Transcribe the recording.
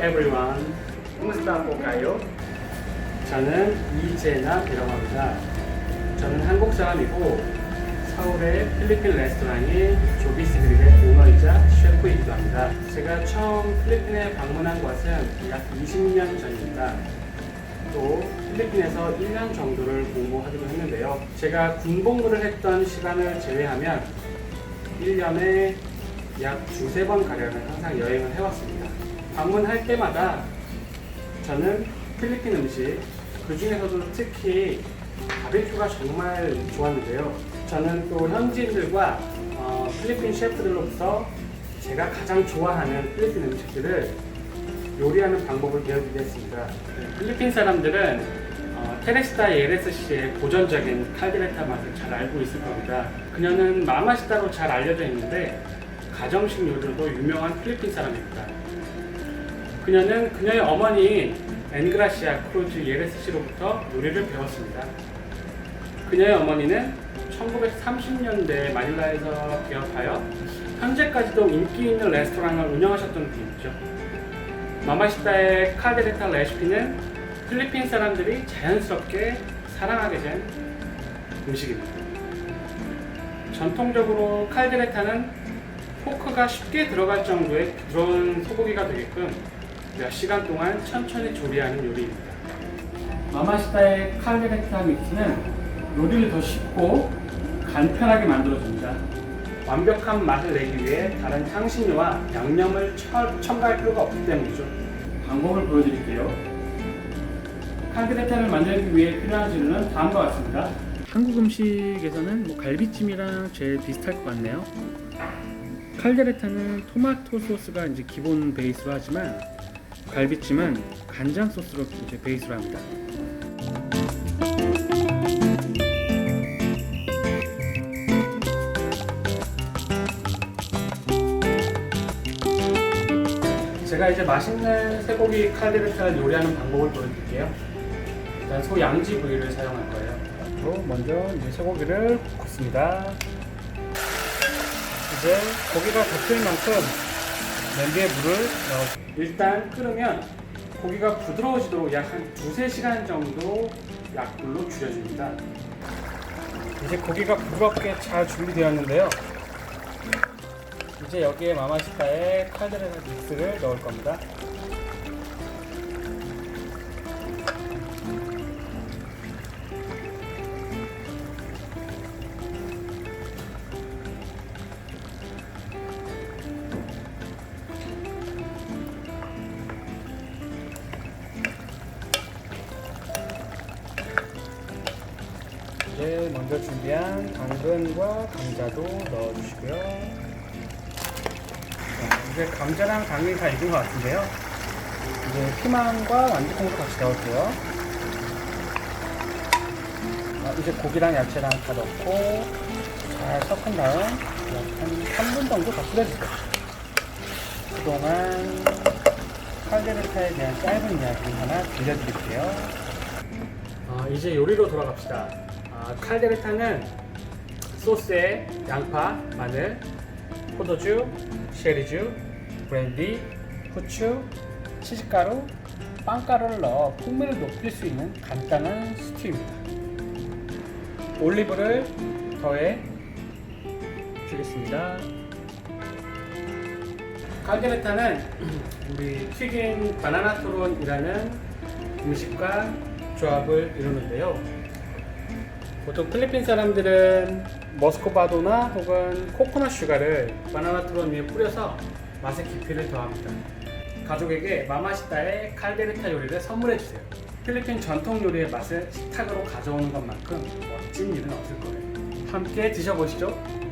everyone. Kumusta po kayo? 저는 이재남이라고 합니다. 저는 한국 사람이고 서울의 필리핀 레스토랑의 조비스 그릭의 오너이자 셰프이기도 합니다. 제가 처음 필리핀에 방문한 것은 약 20년 전입니다. 또 필리핀에서 1년 정도를 공부하기도 했는데요. 제가 군복무를 했던 시간을 제외하면 1년에 약 두세 번 가량을 항상 여행을 해왔습니다. 방문할 때마다 저는 필리핀 음식, 그 중에서도 특히 바베큐가 정말 좋았는데요. 저는 또 현지인들과 어, 필리핀 셰프들로부터 제가 가장 좋아하는 필리핀 음식들을 요리하는 방법을 배워드리겠습니다. 네, 필리핀 사람들은 어, 테레스타 예레스 씨의 고전적인 칼데레타 맛을 잘 알고 있을 겁니다. 그녀는 마마시타로 잘 알려져 있는데 가정식 요리로도 유명한 필리핀 사람입니다. 그녀는 그녀의 어머니 엔그라시아 크루즈 예레스 씨로부터 요리를 배웠습니다. 그녀의 어머니는 1930년대 마닐라에서 개업하여 현재까지도 인기 있는 레스토랑을 운영하셨던 분이죠. 마마시타의 카데레타 레시피는 필리핀 사람들이 자연스럽게 사랑하게 된 음식입니다. 전통적으로 칼데레타는 포크가 쉽게 들어갈 정도의 부드러운 소고기가 되게끔 몇 시간 동안 천천히 조리하는 요리입니다. 마마시타의 칼데레타 믹스는 요리를 더 쉽고 간편하게 만들어줍니다. 완벽한 맛을 내기 위해 다른 향신료와 양념을 처- 첨가할 필요가 없기 때문이죠. 방법을 보여드릴게요. 칼데레타를 만들기 위해 필요한 재료는 다음과 같습니다. 한국 음식에서는 뭐 갈비찜이랑 제일 비슷할 것 같네요. 칼데레타는 토마토 소스가 이제 기본 베이스로 하지만 갈비찜은 간장 소스로 이제 베이스로 합니다. 제가 이제 맛있는 쇠고기 칼데레타를 요리하는 방법을 보여드릴게요. 일단 소 양지 부위를 사용할 거예요. 또 먼저 이제 쇠고기를 굽습니다. 이제 고기가 덮일 만큼 냄비에 물을 넣어 일단 끓으면 고기가 부드러워지도록 약 한 두세 시간 정도 약불로 줄여줍니다. 이제 고기가 부드럽게 잘 준비되었는데요. 이제 여기에 마마시타의 칼데레타 믹스를 넣을 겁니다. 이제 먼저 준비한 당근과 감자도 넣어주시고요. 자, 이제 감자랑 당근이 다 익은 것 같은데요. 이제 피망과 완두콩도 같이 넣을게요. 아, 이제 고기랑 야채랑 다 넣고 잘 섞은 다음 약한 3분 정도 더 끓여줄게요. 그동안 칼데르타에 대한 짧은 이야기 하나 들려드릴게요. 아, 이제 요리로 돌아갑시다. 아, 칼데르타는 소스에 양파, 마늘, 포도주, 쉐리주, 브랜디, 후추, 치즈가루, 빵가루를 넣어 풍미를 높일 수 있는 간단한 스튜입니다. 올리브를 더해 주겠습니다. 칼데르타는 우리 튀긴 바나나 토론이라는 음식과 조합을 이루는데요. 보통 필리핀 사람들은 머스코바도나 혹은 코코넛 슈가를 바나나 토론 위에 뿌려서 맛의 깊이를 더합니다. 가족에게 마마시타의 칼데르타 요리를 선물해 주세요. 필리핀 전통 요리의 맛을 식탁으로 가져오는 것만큼 멋진 일은 없을 거예요. 함께 드셔보시죠.